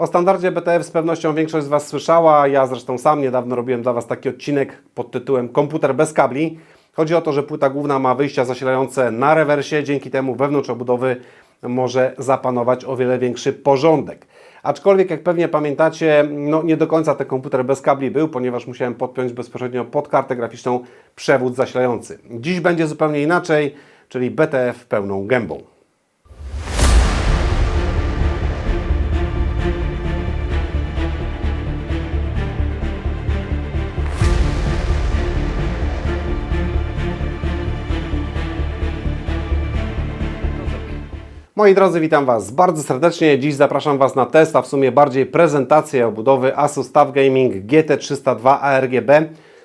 O standardzie BTF z pewnością większość z Was słyszała, ja zresztą sam niedawno robiłem dla Was taki odcinek pod tytułem Komputer bez kabli. Chodzi o to, że płyta główna ma wyjścia zasilające na rewersie, dzięki temu wewnątrz obudowy może zapanować o wiele większy porządek. Aczkolwiek, jak pewnie pamiętacie, no nie do końca ten komputer bez kabli był, ponieważ musiałem podpiąć bezpośrednio pod kartę graficzną przewód zasilający. Dziś będzie zupełnie inaczej, czyli BTF pełną gębą. Moi drodzy, witam Was bardzo serdecznie. Dziś zapraszam Was na test, a w sumie bardziej prezentację obudowy Asus TUF Gaming GT302 ARGB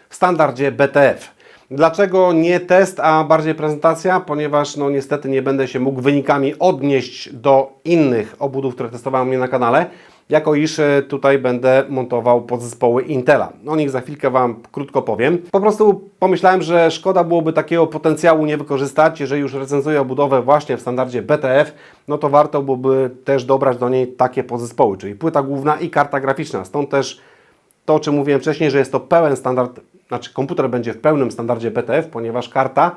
w standardzie BTF. Dlaczego nie test, a bardziej prezentacja? Ponieważ no niestety nie będę się mógł wynikami odnieść do innych obudów, które testowałem mnie na kanale, jako iż e, tutaj będę montował podzespoły Intela. O nich za chwilkę Wam krótko powiem. Po prostu pomyślałem, że szkoda byłoby takiego potencjału nie wykorzystać. Jeżeli już recenzuję obudowę właśnie w standardzie BTF, no to warto byłoby też dobrać do niej takie podzespoły, czyli płyta główna i karta graficzna. Stąd też to, o czym mówiłem wcześniej, że jest to pełen standard, znaczy komputer będzie w pełnym standardzie BTF, ponieważ karta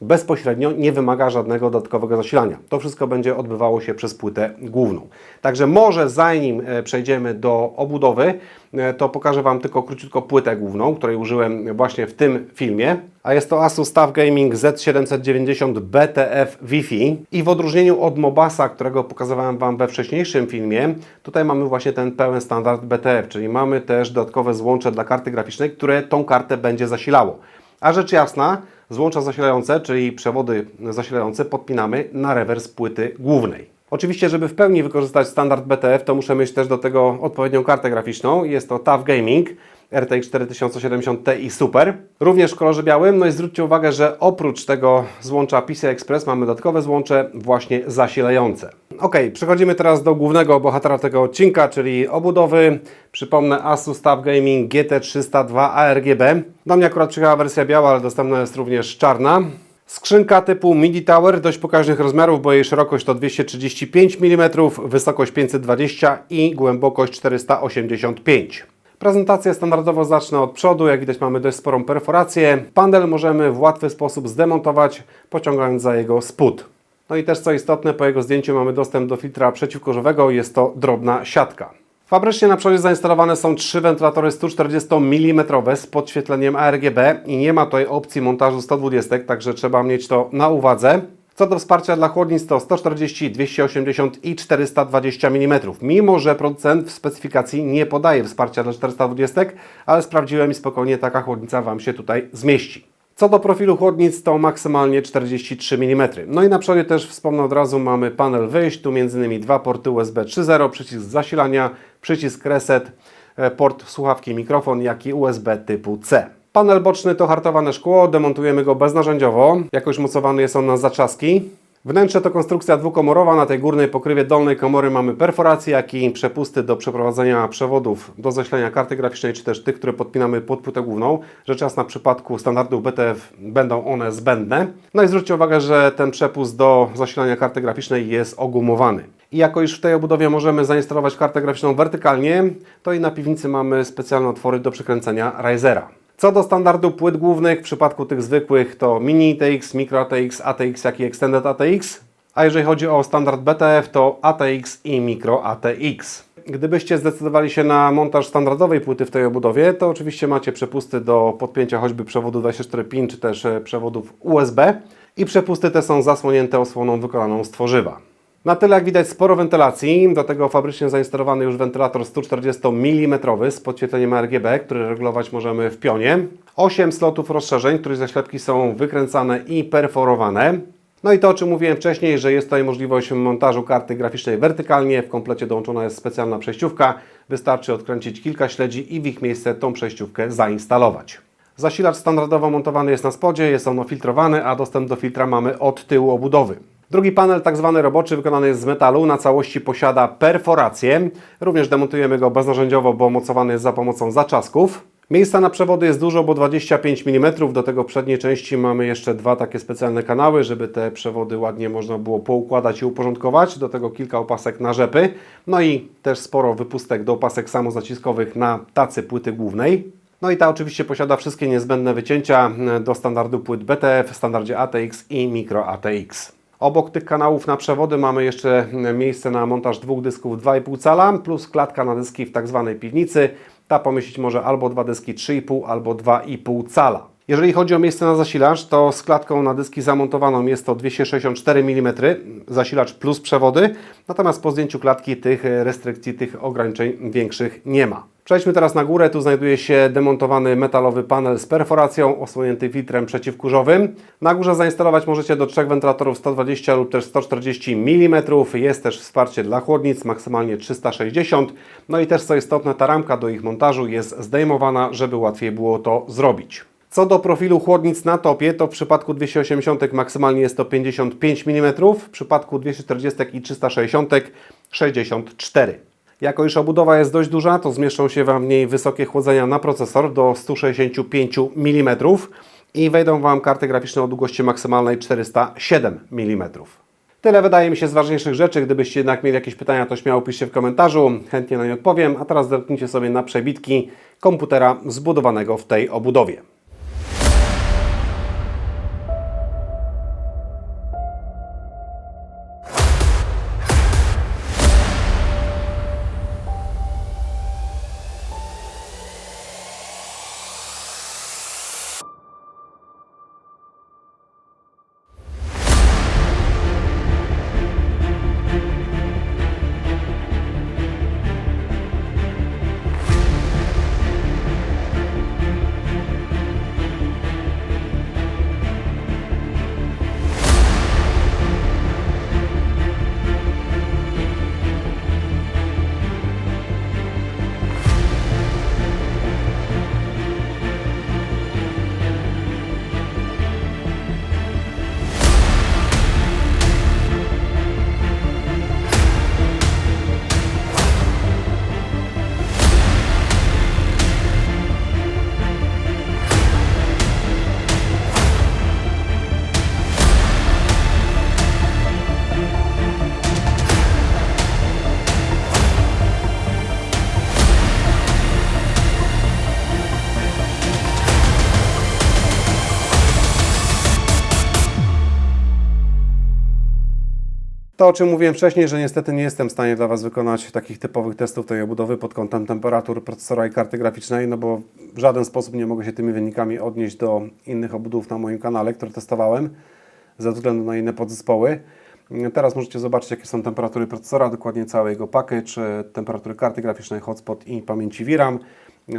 bezpośrednio nie wymaga żadnego dodatkowego zasilania. To wszystko będzie odbywało się przez płytę główną. Także może zanim e, przejdziemy do obudowy, e, to pokażę Wam tylko króciutko płytę główną, której użyłem właśnie w tym filmie. A jest to Asus TUF Gaming Z790 BTF Wi-Fi. I w odróżnieniu od Mobasa, którego pokazywałem Wam we wcześniejszym filmie, tutaj mamy właśnie ten pełen standard BTF, czyli mamy też dodatkowe złącze dla karty graficznej, które tą kartę będzie zasilało. A rzecz jasna, złącza zasilające, czyli przewody zasilające podpinamy na rewers płyty głównej. Oczywiście, żeby w pełni wykorzystać standard BTF, to muszę mieć też do tego odpowiednią kartę graficzną. Jest to TUF Gaming RTX 4070 Ti Super. Również w kolorze białym. No i zwróćcie uwagę, że oprócz tego złącza PCI Express mamy dodatkowe złącze właśnie zasilające. Ok, przechodzimy teraz do głównego bohatera tego odcinka, czyli obudowy. Przypomnę Asus TUF Gaming GT302 ARGB. Do mnie akurat przyjechała wersja biała, ale dostępna jest również czarna. Skrzynka typu MIDI Tower dość pokaźnych rozmiarów, bo jej szerokość to 235 mm, wysokość 520 i głębokość 485. Prezentację standardowo zacznę od przodu. Jak widać mamy dość sporą perforację. Panel możemy w łatwy sposób zdemontować, pociągając za jego spód. No i też co istotne, po jego zdjęciu mamy dostęp do filtra przeciwkorzowego. Jest to drobna siatka. Fabrycznie na przodzie zainstalowane są trzy wentylatory 140 mm z podświetleniem ARGB i nie ma tutaj opcji montażu 120, także trzeba mieć to na uwadze. Co do wsparcia dla chłodnic to 140, 280 i 420 mm. Mimo, że producent w specyfikacji nie podaje wsparcia dla 420, ale sprawdziłem i spokojnie taka chłodnica Wam się tutaj zmieści. Co do profilu chłodnic to maksymalnie 43 mm. No i na przodzie też wspomnę od razu mamy panel wyjść, tu m.in. dwa porty USB 3.0, przycisk zasilania, przycisk reset, e, port słuchawki mikrofon, jak i USB typu C. Panel boczny to hartowane szkło, demontujemy go beznarzędziowo, jakoś mocowany jest on na zaczaski. Wnętrze to konstrukcja dwukomorowa, na tej górnej pokrywie dolnej komory mamy perforacje, jak i przepusty do przeprowadzenia przewodów do zasilania karty graficznej, czy też tych, które podpinamy pod płytę główną. Rzecz jasna w przypadku standardów BTF będą one zbędne. No i zwróćcie uwagę, że ten przepust do zasilania karty graficznej jest ogumowany. I jako iż w tej obudowie możemy zainstalować kartę graficzną wertykalnie, to i na piwnicy mamy specjalne otwory do przykręcenia risera. Co do standardu płyt głównych, w przypadku tych zwykłych to Mini ATX, Micro ATX, ATX, jak i Extended ATX. A jeżeli chodzi o standard BTF, to ATX i Micro ATX. Gdybyście zdecydowali się na montaż standardowej płyty w tej obudowie, to oczywiście macie przepusty do podpięcia choćby przewodu 24 pin, czy też e, przewodów USB. I przepusty te są zasłonięte osłoną wykonaną z tworzywa. Na tyle jak widać sporo wentylacji, do tego fabrycznie zainstalowany już wentylator 140 mm z podświetleniem RGB, który regulować możemy w pionie. 8 slotów rozszerzeń, których zaślepki są wykręcane i perforowane. No i to, o czym mówiłem wcześniej, że jest tutaj możliwość montażu karty graficznej wertykalnie. W komplecie dołączona jest specjalna przejściówka. Wystarczy odkręcić kilka śledzi i w ich miejsce tą przejściówkę zainstalować. Zasilacz standardowo montowany jest na spodzie, jest on ofiltrowany, a dostęp do filtra mamy od tyłu obudowy. Drugi panel, tak zwany roboczy, wykonany jest z metalu, na całości posiada perforację. Również demontujemy go beznarzędziowo, bo mocowany jest za pomocą zaczasków. Miejsca na przewody jest dużo, bo 25 mm. Do tego w przedniej części mamy jeszcze dwa takie specjalne kanały, żeby te przewody ładnie można było poukładać i uporządkować. Do tego kilka opasek na rzepy. No i też sporo wypustek do opasek samozaciskowych na tacy płyty głównej. No i ta oczywiście posiada wszystkie niezbędne wycięcia do standardu płyt BTF w standardzie ATX i Micro ATX. Obok tych kanałów na przewody mamy jeszcze miejsce na montaż dwóch dysków 2,5 cala plus klatka na dyski w tak zwanej piwnicy. Ta pomieścić może albo dwa dyski 3,5 albo 2,5 cala. Jeżeli chodzi o miejsce na zasilacz, to z klatką na dyski zamontowaną jest to 264 mm zasilacz plus przewody, natomiast po zdjęciu klatki tych restrykcji, tych ograniczeń większych nie ma. Przejdźmy teraz na górę. Tu znajduje się demontowany metalowy panel z perforacją osłonięty filtrem przeciwkurzowym. Na górze zainstalować możecie do trzech wentylatorów 120 lub też 140 mm. Jest też wsparcie dla chłodnic, maksymalnie 360. No i też co istotne, ta ramka do ich montażu jest zdejmowana, żeby łatwiej było to zrobić. Co do profilu chłodnic na topie, to w przypadku 280 maksymalnie jest to 55 mm, w przypadku 240 i 360 64 jako iż obudowa jest dość duża, to zmieszczą się Wam w niej wysokie chłodzenia na procesor do 165 mm i wejdą Wam karty graficzne o długości maksymalnej 407 mm. Tyle wydaje mi się z ważniejszych rzeczy. Gdybyście jednak mieli jakieś pytania, to śmiało piszcie w komentarzu. Chętnie na nie odpowiem. A teraz zerknijcie sobie na przebitki komputera zbudowanego w tej obudowie. To, o czym mówiłem wcześniej, że niestety nie jestem w stanie dla Was wykonać takich typowych testów tej obudowy pod kątem temperatur procesora i karty graficznej, no bo w żaden sposób nie mogę się tymi wynikami odnieść do innych obudów na moim kanale, które testowałem, ze względu na inne podzespoły. Teraz możecie zobaczyć, jakie są temperatury procesora, dokładnie cały jego package, temperatury karty graficznej, hotspot i pamięci VRAM.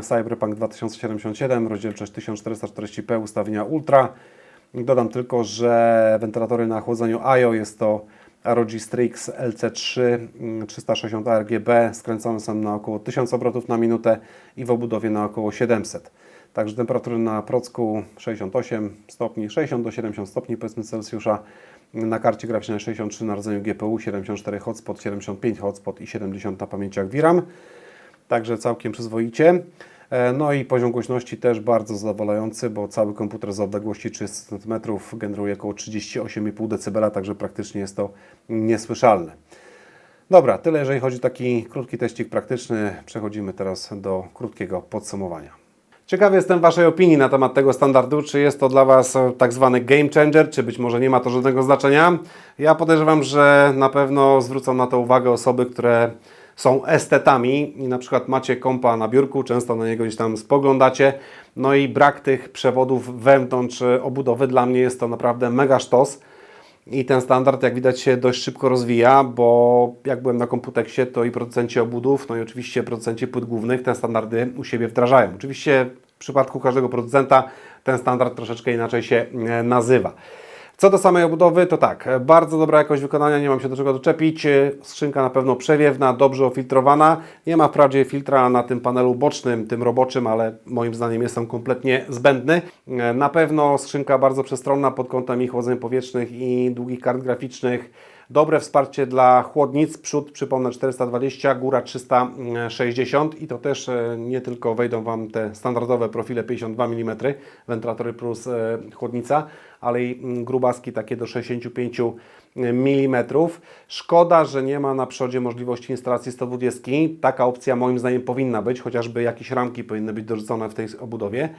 Cyberpunk 2077, rozdzielczość 1440p, ustawienia Ultra. Dodam tylko, że wentylatory na chłodzeniu IO jest to ROG Strix LC3 360 RGB skręcone są na około 1000 obrotów na minutę i w obudowie na około 700. Także temperatury na procku 68 stopni, 60 do 70 stopni powiedzmy Celsjusza. Na karcie graficznej 63 na rdzeniu GPU, 74 hotspot, 75 hotspot i 70 na pamięciach VRAM. Także całkiem przyzwoicie. E, No i poziom głośności też bardzo zadowalający, bo cały komputer z odległości 300 cm generuje około 38,5 dB, także praktycznie jest to niesłyszalne. Dobra, tyle jeżeli chodzi o taki krótki teścik praktyczny. Przechodzimy teraz do krótkiego podsumowania. Ciekawy jestem Waszej opinii na temat tego standardu. Czy jest to dla Was tak zwany game changer, czy być może nie ma to żadnego znaczenia? Ja podejrzewam, że na pewno zwrócą na to uwagę osoby, które są estetami i na przykład macie kompa na biurku, często na niego gdzieś tam spoglądacie, no i brak tych przewodów wewnątrz obudowy dla mnie jest to naprawdę mega sztos. I ten standard, jak widać, się dość szybko rozwija, bo jak byłem na komputeksie, to i producenci obudów, no i oczywiście producenci płyt głównych te standardy u siebie wdrażają. Oczywiście w przypadku każdego producenta ten standard troszeczkę inaczej się e, nazywa. Co do samej obudowy, to tak, bardzo dobra jakość wykonania, nie mam się do czego doczepić. Skrzynka na pewno przewiewna, dobrze ofiltrowana. Nie ma wprawdzie filtra na tym panelu bocznym, tym roboczym, ale moim zdaniem jest on kompletnie zbędny. Na pewno skrzynka bardzo przestronna pod kątem i chłodzeń powietrznych i długich kart graficznych. Dobre wsparcie dla chłodnic, przód przypomnę 420, góra 360 i to też e, nie tylko wejdą Wam te standardowe profile 52 mm, wentylatory plus e, chłodnica, ale i mm, grubaski takie do 65 mm. Szkoda, że nie ma na przodzie możliwości instalacji 120. Taka opcja moim zdaniem powinna być, chociażby jakieś ramki powinny być dorzucone w tej obudowie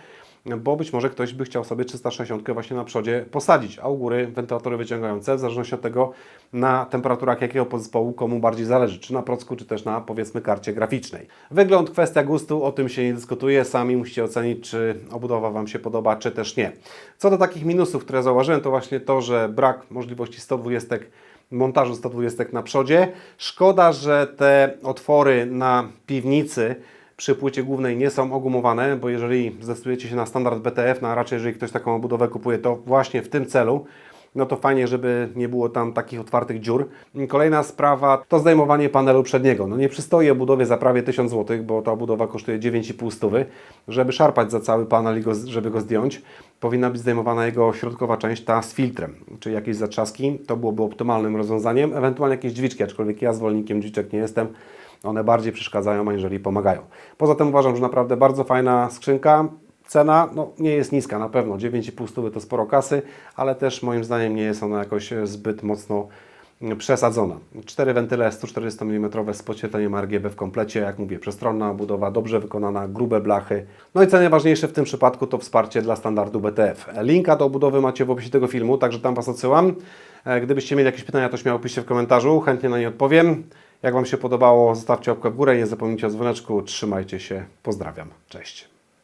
bo być może ktoś by chciał sobie 360 właśnie na przodzie posadzić, a u góry wentylatory wyciągające, w zależności od tego na temperaturach jakiego podzespołu komu bardziej zależy, czy na procku, czy też na powiedzmy karcie graficznej. Wygląd, kwestia gustu, o tym się nie dyskutuje, sami musicie ocenić, czy obudowa Wam się podoba, czy też nie. Co do takich minusów, które zauważyłem, to właśnie to, że brak możliwości 120 montażu 120 na przodzie. Szkoda, że te otwory na piwnicy przy płycie głównej nie są ogumowane, bo jeżeli zdecydujecie się na standard BTF, no a raczej jeżeli ktoś taką obudowę kupuje, to właśnie w tym celu, no to fajnie, żeby nie było tam takich otwartych dziur. Kolejna sprawa to zdejmowanie panelu przedniego. No nie przystoi obudowie za prawie 1000 zł, bo ta obudowa kosztuje 9,5 stówy. Żeby szarpać za cały panel i go, żeby go zdjąć, powinna być zdejmowana jego środkowa część, ta z filtrem, czyli jakieś zatrzaski. To byłoby optymalnym rozwiązaniem. Ewentualnie jakieś drzwiczki, aczkolwiek ja zwolennikiem drzwiczek nie jestem. One bardziej przeszkadzają, aniżeli pomagają. Poza tym uważam, że naprawdę bardzo fajna skrzynka. Cena no, nie jest niska na pewno, 9,5 stówy to sporo kasy, ale też moim zdaniem nie jest ona jakoś zbyt mocno przesadzona. Cztery wentyle 140 mm z podświetleniem RGB w komplecie, jak mówię, przestronna budowa, dobrze wykonana, grube blachy. No i co najważniejsze w tym przypadku to wsparcie dla standardu BTF. Linka do obudowy macie w opisie tego filmu, także tam Was odsyłam. E, Gdybyście mieli jakieś pytania, to śmiało piszcie w komentarzu, chętnie na nie odpowiem. Jak Wam się podobało, zostawcie łapkę w górę, nie zapomnijcie o dzwoneczku, trzymajcie się, pozdrawiam, cześć.